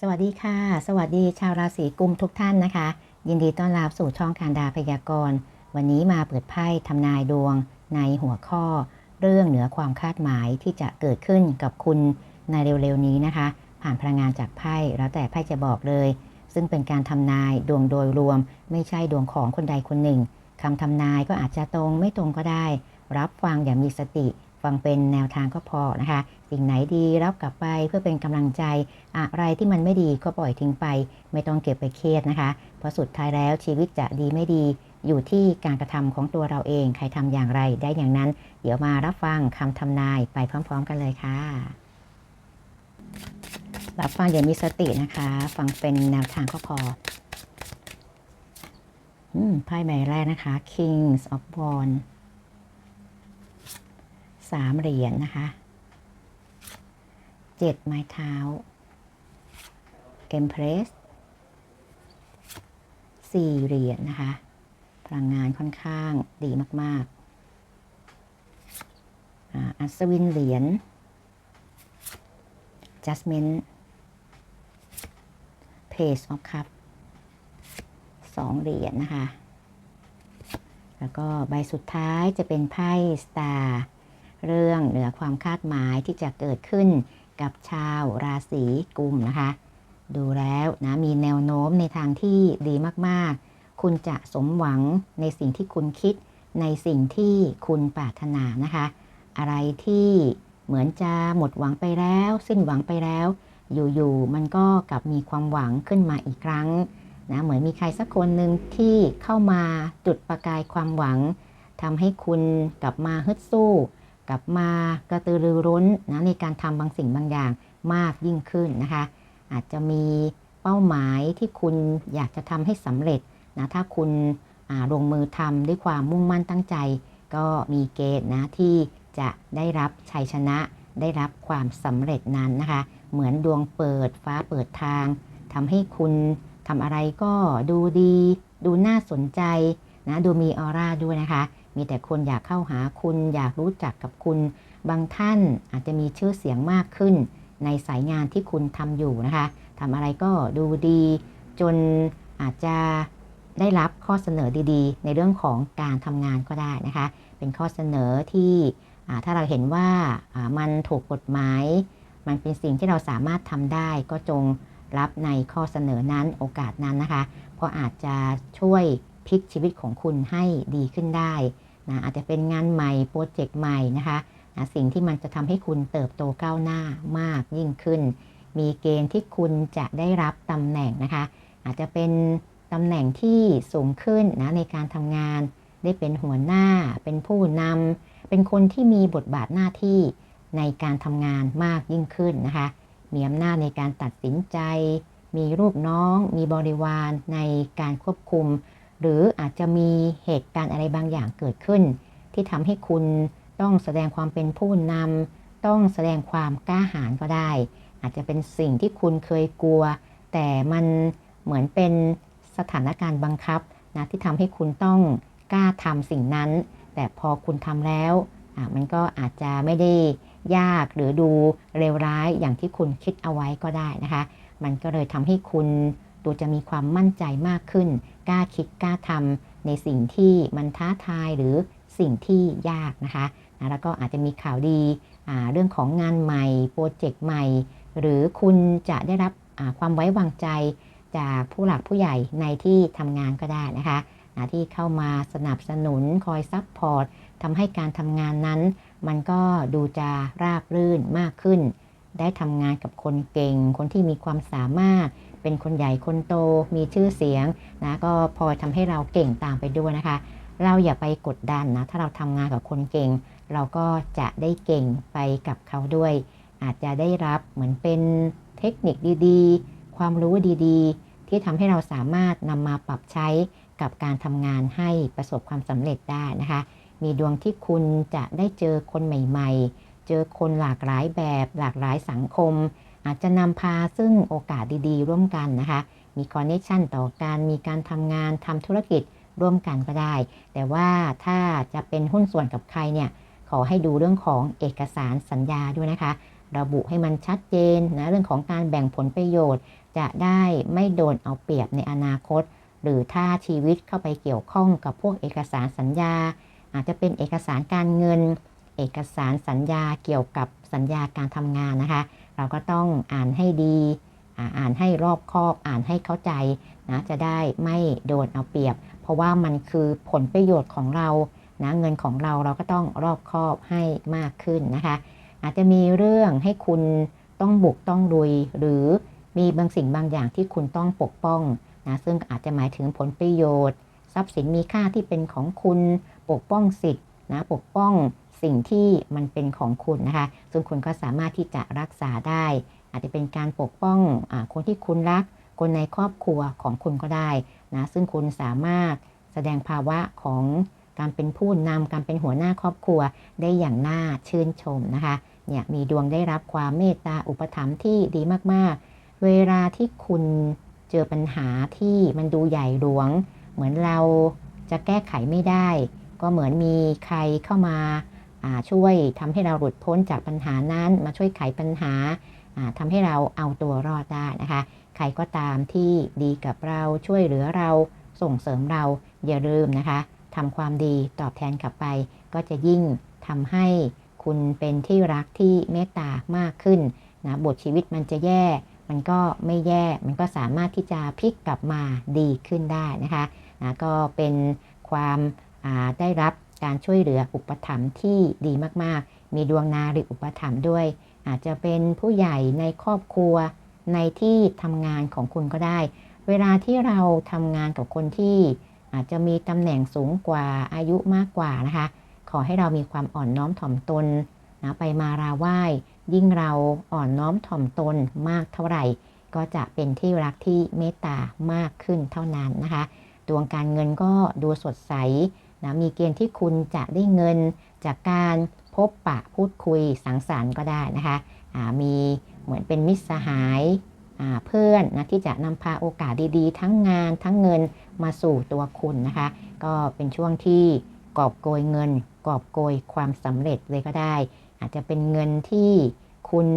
สวัสดีค่ะ สวัสดีชาวราศีกุมทุกท่านนะคะ ยินดีต้อนรับสู่ช่องการดาพยากรณ์ วันนี้มาเปิดไพ่ทำนายดวงในหัวข้อ เรื่องเหนือความคาดหมายที่จะเกิดขึ้นกับคุณในเร็วๆนี้นะคะ ผ่านพลังงานจากไพ่แล้วแต่ไพ่จะบอกเลย ซึ่งเป็นการทำนายดวงโดยรวม ไม่ใช่ดวงของคนใดคนหนึ่งคำทำนายก็อาจจะตรงไม่ตรงก็ได้ รับฟังอย่างมีสติ ฟังเป็นแนวทางก็พอนะคะ สิ่งไหนดีรับกลับไปเพื่อเป็นกำลังใจ อะไรที่มันไม่ดีก็ปล่อยทิ้งไป ไม่ต้องเก็บไปเครียดนะคะ เพราะสุดท้ายแล้วชีวิตจะดีไม่ดี อยู่ที่การกระทำของตัวเราเอง ใครทำอย่างไรได้อย่างนั้น เดี๋ยวมารับฟังคำทำนายไปพร้อม ๆ กันเลยค่ะ รับฟังอย่างมีสตินะคะ ฟังเป็นแนวทางก็พออืมไพ่ใบแรกนะคะ Kings of Wands สามเหรียญนะคะเจ็ดไม้เท้า Empress สี่เหรียญนะคะ พลังงานค่อนข้างดีมาก ๆ อัศวินเหรียญ Judgment Page of Cup สองเหรียญนะคะ แล้วก็ใบสุดท้ายจะเป็นไพ่ Star เรื่องเหนือความคาดหมายที่จะเกิดขึ้นกับชาวราศีกุมนะคะ ดูแล้วนะมีแนวโน้มในทางที่ดีมากๆ คุณจะสมหวังในสิ่งที่คุณคิดในสิ่งที่คุณปรารถนานะคะ อะไรที่เหมือนจะหมดหวังไปแล้ว สิ้นหวังไปแล้ว อยู่ๆมันก็กลับมีความหวังขึ้นมาอีกครั้งนะเหมือนมีใครสักคนหนึ่งที่เข้ามาจุดประกายความหวังทำให้คุณกลับมาฮึดสู้ กลับมากระตือรือร้นนะในการทำบางสิ่งบางอย่างมากยิ่งขึ้นนะคะ อาจจะมีเป้าหมายที่คุณอยากจะทำให้สำเร็จนะถ้าคุณลงมือทำด้วยความมุ่งมั่นตั้งใจ ก็มีเกณฑ์นะที่จะได้รับชัยชนะ ได้รับความสำเร็จนั้นนะคะ เหมือนดวงเปิดฟ้าเปิดทางทำให้คุณทำอะไรก็ดูดี ดูน่าสนใจนะดูมีออร่าด้วยนะคะ มีแต่คนอยากเข้าหาคุณ อยากรู้จักกับคุณ บางท่านอาจจะมีชื่อเสียงมากขึ้น ในสายงานที่คุณทำอยู่นะคะทำอะไรก็ดูดี จนอาจจะได้รับข้อเสนอดีๆ ในเรื่องของการทำงานก็ได้นะคะ เป็นข้อเสนอที่ถ้าเราเห็นว่ามันถูกกฎหมาย มันเป็นสิ่งที่เราสามารถทำได้ก็จงรับในข้อเสนอนั้นโอกาสนั้นนะคะ เพราะอาจจะช่วยพลิกชีวิตของคุณให้ดีขึ้นได้ นะอาจจะเป็นงานใหม่โปรเจกต์ใหม่นะคะนะสิ่งที่มันจะทำให้คุณเติบโตก้าวหน้ามากยิ่งขึ้น มีเกณฑ์ที่คุณจะได้รับตำแหน่งนะคะ อาจจะเป็นตำแหน่งที่สูงขึ้นนะในการทำงาน ได้เป็นหัวหน้า เป็นผู้นำเป็นคนที่มีบทบาทหน้าที่ในการทำงานมากยิ่งขึ้นนะคะ มีอำนาจในการตัดสินใจ มีลูกน้อง มีบริวารในการควบคุม หรืออาจจะมีเหตุการณ์อะไรบางอย่างเกิดขึ้น ที่ทำให้คุณต้องแสดงความเป็นผู้นำต้องแสดงความกล้าหาญก็ได้ อาจจะเป็นสิ่งที่คุณเคยกลัว แต่มันเหมือนเป็นสถานการณ์บังคับนะที่ทำให้คุณต้องกล้าทำสิ่งนั้น แต่พอคุณทำแล้วมันก็อาจจะไม่ได้ยากหรือดูเลวร้ายอย่างที่คุณคิดเอาไว้ก็ได้นะคะ มันก็เลยทำให้คุณ ดูจะมีความมั่นใจมากขึ้น กล้าคิดกล้าทำในสิ่งที่มันท้าทายหรือสิ่งที่ยากนะคะนะแล้วก็อาจจะมีข่าวดีเรื่องของงานใหม่โปรเจกต์ใหม่ หรือคุณจะได้รับความไว้วางใจจากผู้หลักผู้ใหญ่ในที่ทำงานก็ได้นะคะนะที่เข้ามาสนับสนุนคอยซัพพอร์ตทำให้การทำงานนั้น มันก็ดูจะราบรื่นมากขึ้น ได้ทำงานกับคนเก่ง คนที่มีความสามารถ เป็นคนใหญ่คนโต มีชื่อเสียงนะก็พอทำให้เราเก่งตามไปด้วยนะคะ เราอย่าไปกดดันนะ ถ้าเราทำงานกับคนเก่ง เราก็จะได้เก่งไปกับเขาด้วย อาจจะได้รับเหมือนเป็นเทคนิคดีๆ ความรู้ดีๆ ที่ทำให้เราสามารถนำมาปรับใช้กับการทำงานให้ประสบความสำเร็จได้นะคะ มีดวงที่คุณจะได้เจอคนใหม่ ๆ เจอคนหลากหลายแบบ หลากหลายสังคม อาจจะนำพาซึ่งโอกาสดีๆ ร่วมกันนะคะ มีคอนเนคชันต่อการมีการทำงานทำธุรกิจร่วมกันก็ได้ แต่ว่าถ้าจะเป็นหุ้นส่วนกับใครเนี่ย ขอให้ดูเรื่องของเอกสารสัญญาด้วยนะคะ ระบุให้มันชัดเจนนะ เรื่องของการแบ่งผลประโยชน์ จะได้ไม่โดนเอาเปรียบในอนาคต หรือถ้าชีวิตเข้าไปเกี่ยวข้องกับพวกเอกสารสัญญา อาจจะเป็นเอกสารการเงิน เอกสารสัญญาเกี่ยวกับสัญญาการทำงานนะคะ เราก็ต้องอ่านให้ดี อ่านให้รอบคอบ อ่านให้เข้าใจนะจะได้ไม่โดนเอาเปรียบ เพราะว่ามันคือผลประโยชน์ของเรานะเงินของเราเราก็ต้องรอบคอบให้มากขึ้นนะคะ อาจจะมีเรื่องให้คุณต้องบุกต้องลุย หรือมีบางสิ่งบางอย่างที่คุณต้องปกป้องนะซึ่งอาจจะหมายถึงผลประโยชน์ ทรัพย์สินมีค่าที่เป็นของคุณปกป้องสิทธิ์นะปกป้อง สิ่งที่มันเป็นของคุณนะคะซึ่งคุณก็สามารถที่จะรักษาได้ อาจจะเป็นการปกป้องอคนที่คุณรัก คนในครอบครัวของคุณก็ได้นะซึ่งคุณสามารถแสดงภาวะของการเป็นผู้นำการเป็นหัวหน้าครอบครัวได้อย่างน่าชื่นชมนะคะเนี่ยมีดวงได้รับความเมตตาอุปถัมภ์ที่ดีมากๆ เวลาที่คุณเจอปัญหาที่มันดูใหญ่หลวง เหมือนเราจะแก้ไขไม่ได้ ก็เหมือนมีใครเข้ามา ช่วยทำให้เราหลุดพ้นจากปัญหานั้น มาช่วยไขปัญหาทำให้เราเอาตัวรอดได้นะคะ ใครก็ตามที่ดีกับเราช่วยเหลือเราส่งเสริมเราอย่าลืมนะคะทำความดีตอบแทนกลับไป ก็จะยิ่งทำให้คุณเป็นที่รักที่เมตตามากขึ้นนะบทชีวิตมันจะแย่ มันก็ไม่แย่ มันก็สามารถที่จะพลิกกลับมาดีขึ้นได้นะคะนะก็เป็นความได้รับ การช่วยเหลืออุปถัมภ์ที่ดีมากๆ มีดวงนาหรืออุปถัมภ์ด้วย อาจจะเป็นผู้ใหญ่ในครอบครัวในที่ทำงานของคุณก็ได้ เวลาที่เราทำงานกับคนที่อาจจะมีตำแหน่งสูงกว่าอายุมากกว่านะคะ ขอให้เรามีความอ่อนน้อมถ่อมตนนะไปมาราไหว้ ยิ่งเราอ่อนน้อมถ่อมตนมากเท่าไหร่ ก็จะเป็นที่รักที่เมตตามากขึ้นเท่านั้นนะคะ ดวงการเงินก็ดูสดใส นะมีเกณฑ์ที่คุณจะได้เงินจากการพบปะพูดคุยสังสรรค์ก็ได้นะคะมีเหมือนเป็นมิตรสหายเพื่อนนะที่จะนำพาโอกาสดีๆ ทั้งงานทั้งเงินมาสู่ตัวคุณนะคะ ก็เป็นช่วงที่กอบโกยเงิน กอบโกยความสำเร็จเลยก็ได้ อาจจะเป็นเงินที่คุณ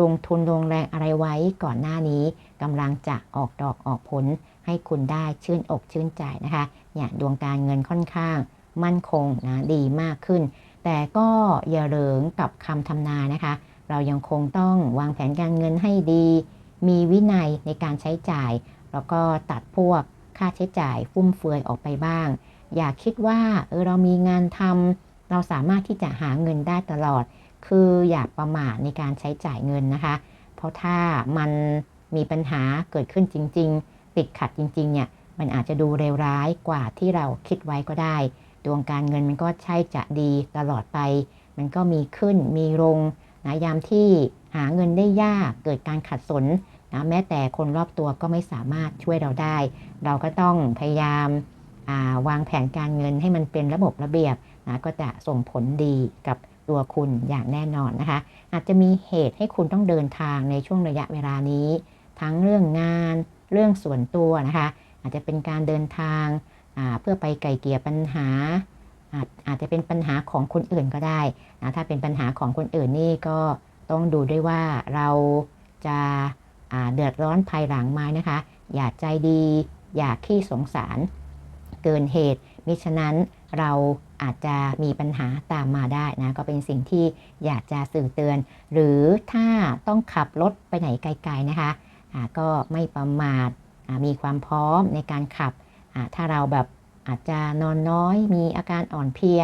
ลงทุนลงแรงอะไรไว้ก่อนหน้านี้กำลังจะออกดอกออกผลให้คุณได้ชื่นอกชื่นใจนะคะ เนี่ยดวงการเงินค่อนข้างมั่นคงนะดีมากขึ้น แต่ก็อย่าเริงกับคำทำนายนะคะ เรายังคงต้องวางแผนการเงินให้ดี มีวินัยในการใช้จ่าย แล้วก็ตัดพวกค่าใช้จ่ายฟุ่มเฟือยออกไปบ้าง อย่าคิดว่าเออเรามีงานทำเราสามารถที่จะหาเงินได้ตลอด คืออย่าประมาทในการใช้จ่ายเงินนะคะ เพราะถ้ามันมีปัญหาเกิดขึ้นจริง ๆ ติดขัดจริง ๆ เนี่ย มันอาจจะดูเลวร้ายกว่าที่เราคิดไว้ก็ได้ ดวงการเงินมันก็ใช่จะดีตลอดไป มันก็มีขึ้นมีลงนะยามที่หาเงินได้ยากเกิดการขัดสนนะแม้แต่คนรอบตัวก็ไม่สามารถช่วยเราได้ เราก็ต้องพยายามวางแผนการเงินให้มันเป็นระบบระเบียบนะก็จะส่งผลดีกับตัวคุณอย่างแน่นอนนะคะ อาจจะมีเหตุให้คุณต้องเดินทางในช่วงระยะเวลานี้ ทั้งเรื่องงาน เรื่องส่วนตัวนะคะ อาจจะเป็นการเดินทางเพื่อไปไกลเกลี่ยปัญหาอาจอาจจะเป็นปัญหาของคนอื่นก็ได้นะถ้าเป็นปัญหาของคนอื่นนี่ก็ต้องดูด้วยว่าเราจะเดือดร้อนภายหลังไหมนะคะ อย่าใจดี อย่าขี้สงสาร เกินเหตุ มิฉะนั้นเราอาจจะมีปัญหาตามมาได้นะ ก็เป็นสิ่งที่อยากจะสื่อเตือน หรือถ้าต้องขับรถไปไหนไกลๆนะคะะก็ไม่ประมาท มีความพร้อมในการขับ ถ้าเราแบบอาจจะนอนน้อย มีอาการอ่อนเพลีย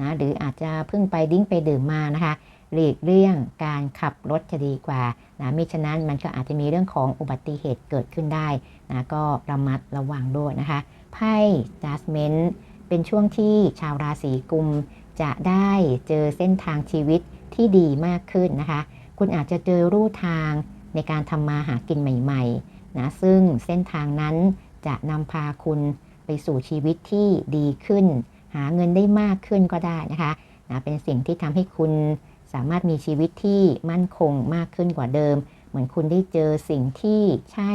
นะหรืออาจจะเพิ่งไปดิ้งไปดื่มมานะคะหลีกเลี่ยงการขับรถจะดีกว่านะมิฉะนั้นมันก็อาจจะมีเรื่องของอุบัติเหตุเกิดขึ้นได้นะก็ระมัดระวังด้วยนะคะไพ่ Judgment เป็นช่วงที่ชาวราศีกุม จะได้เจอเส้นทางชีวิตที่ดีมากขึ้นนะคะ คุณอาจจะเจอรูทางในการทำมาหากินใหม่ ๆ นะซึ่งเส้นทางนั้นจะนำพาคุณไปสู่ชีวิตที่ดีขึ้น หาเงินได้มากขึ้นก็ได้นะคะนะเป็นสิ่งที่ทำให้คุณสามารถมีชีวิตที่มั่นคงมากขึ้นกว่าเดิม เหมือนคุณได้เจอสิ่งที่ใช่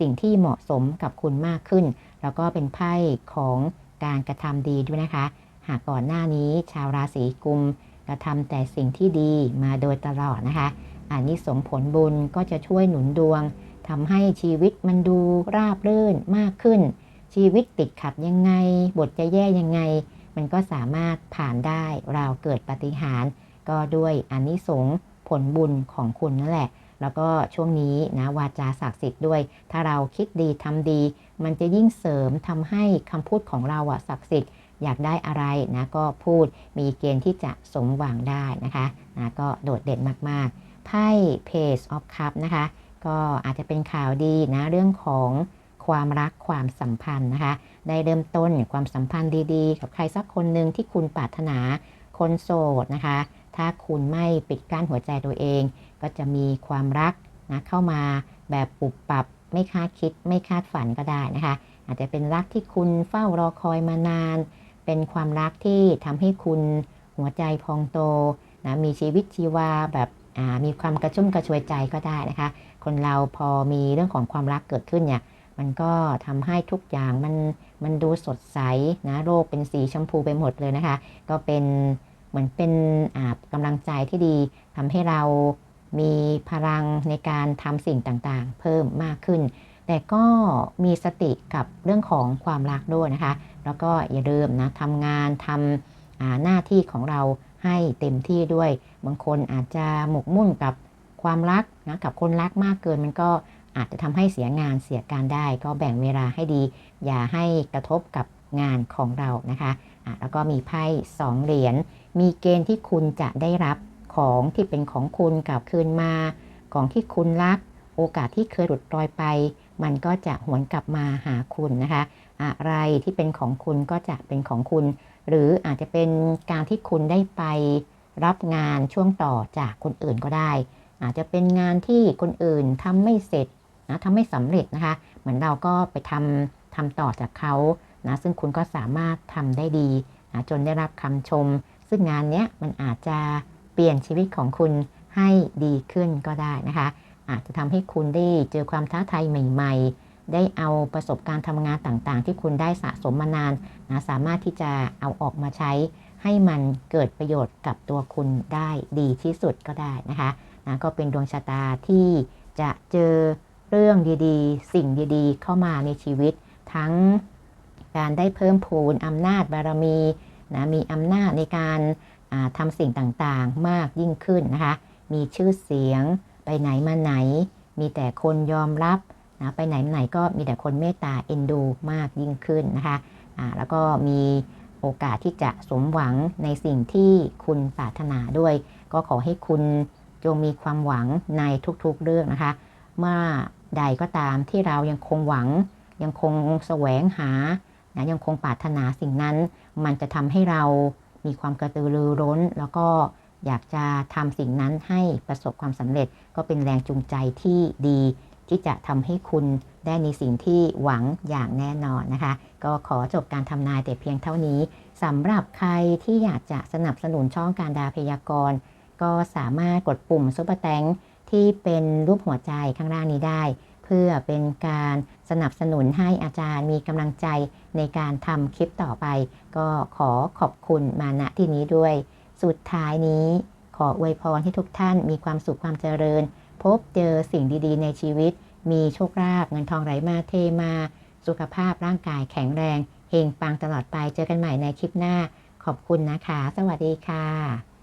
สิ่งที่เหมาะสมกับคุณมากขึ้น แล้วก็เป็นไพ่ของการกระทำดีด้วยนะคะ หากก่อนหน้านี้ชาวราศีกุมกระทำแต่สิ่งที่ดีมาโดยตลอดนะคะอันนี้สงผลบุญก็จะช่วยหนุนดวง ทำให้ชีวิตมันดูราบรื่นมากขึ้น ชีวิตติดขัดยังไง บทจะแย่ยังไง มันก็สามารถผ่านได้เราเกิดปาฏิหารย์ก็ด้วยอานิสงส์ผลบุญของคุณนั่นแหละ แล้วก็ช่วงนี้นะวาจาศักดิ์สิทธิ์ด้วย ถ้าเราคิดดีทำดี มันจะยิ่งเสริมทำให้คำพูดของเราอะศักดิ์สิทธิ์อยากได้อะไรนะก็พูดมีเกณฑ์ที่จะสมหวังได้นะคะนะก็โดดเด่นมากๆไพ่ Page of Cup นะคะ ก็อาจจะเป็นข่าวดีนะเรื่องของความรักความสัมพันธ์นะคะ ได้เริ่มต้นความสัมพันธ์ดีๆ กับใครสักคนหนึ่งที่คุณปรารถนาคนโสดนะคะ ถ้าคุณไม่ปิดกั้นหัวใจตัวเอง ก็จะมีความรักนะเข้ามาแบบปุบปับไม่คาดคิดไม่คาดฝันก็ได้นะคะ อาจจะเป็นรักที่คุณเฝ้ารอคอยมานาน เป็นความรักที่ทำให้คุณหัวใจพองโตนะมีชีวิตชีวาแบบมีความกระชุ่มกระชวยใจก็ได้นะคะ คนเราพอมีเรื่องของความรักเกิดขึ้นเนี่ยมันก็ทำให้ทุกอย่างมันมันดูสดใสนะโลกเป็นสีชมพูไปหมดเลยนะคะ ก็เป็นเหมือนเป็นกำลังใจที่ดีทำให้เรามีพลังในการทำสิ่งต่างๆ เพิ่มมากขึ้น แต่ก็มีสติกับเรื่องของความรักด้วยนะคะ แล้วก็อย่าลืมนะทำงานทำหน้าที่ของเราให้เต็มที่ด้วย บางคนอาจจะหมกมุ่นกับ ความรักนะกับคนรักมากเกินมันก็อาจจะทำให้เสียงานเสียการได้ ก็แบ่งเวลาให้ดี อย่าให้กระทบกับงานของเรานะคะะแล้วก็มีไพ่สองเหรียญมีเกณฑ์ที่คุณจะได้รับของที่เป็นของคุณกลับคืนมา ของที่คุณรัก โอกาสที่เคยหลุดรอยไป มันก็จะหวนกลับมาหาคุณนะคะ อะไรที่เป็นของคุณก็จะเป็นของคุณ หรืออาจจะเป็นการที่คุณได้ไปรับงานช่วงต่อจากคนอื่นก็ได้ อาจจะเป็นงานที่คนอื่นทำไม่เสร็จนะทำไม่สำเร็จนะคะ เหมือนเราก็ไปทำทำต่อจากเขานะซึ่งคุณก็สามารถทำได้ดีนะจนได้รับคำชม ซึ่งงานนี้มันอาจจะเปลี่ยนชีวิตของคุณให้ดีขึ้นก็ได้นะคะ อาจจะทำให้คุณได้เจอความท้าทายใหม่ ๆ ได้เอาประสบการณ์ทำงานต่างๆ ที่คุณได้สะสมมานานนะสามารถที่จะเอาออกมาใช้ให้มันเกิดประโยชน์กับตัวคุณได้ดีที่สุดก็ได้นะคะ นะก็เป็นดวงชะตาที่จะเจอเรื่องดีๆ สิ่งดีๆ เข้ามาในชีวิต ทั้งการได้เพิ่มพูนอำนาจบารมีนะมีอำนาจในการทำสิ่งต่างๆมากยิ่งขึ้นนะคะ มีชื่อเสียงไปไหนมาไหน มีแต่คนยอมรับนะไปไหนมาไหนก็มีแต่คนเมตตาเอ็นดูมากยิ่งขึ้นนะคะะแล้วก็มีโอกาสที่จะสมหวังในสิ่งที่คุณปรารถนาด้วย ก็ขอให้คุณ จงมีความหวังในทุกๆเรื่องนะคะ เมื่อใดก็ตามที่เรายังคงหวัง ยังคงแสวงหานะยังคงปรารถนาสิ่งนั้น มันจะทำให้เรามีความกระตือรือร้น แล้วก็อยากจะทำสิ่งนั้นให้ประสบความสำเร็จก็เป็นแรงจูงใจที่ดี ที่จะทำให้คุณได้ในสิ่งที่หวังอย่างแน่นอนนะคะ ก็ขอจบการทำนายแต่เพียงเท่านี้สำหรับใครที่อยากจะสนับสนุนช่องการดาพยากรณ์ ก็สามารถกดปุ่มซุปเปอร์แตงที่เป็นรูปหัวใจข้างล่างนี้ได้ เพื่อเป็นการสนับสนุนให้อาจารย์มีกำลังใจในการทำคลิปต่อไป ก็ขอขอบคุณมาณที่นี้ด้วย สุดท้ายนี้ขออวยพรให้ทุกท่านมีความสุขความเจริญ พบเจอสิ่งดีๆ ในชีวิต มีโชคลาภเงินทองไหลมาเทมา สุขภาพร่างกายแข็งแรงเฮงปังตลอดไปเจอกันใหม่ในคลิปหน้า ขอบคุณนะคะ สวัสดีค่ะ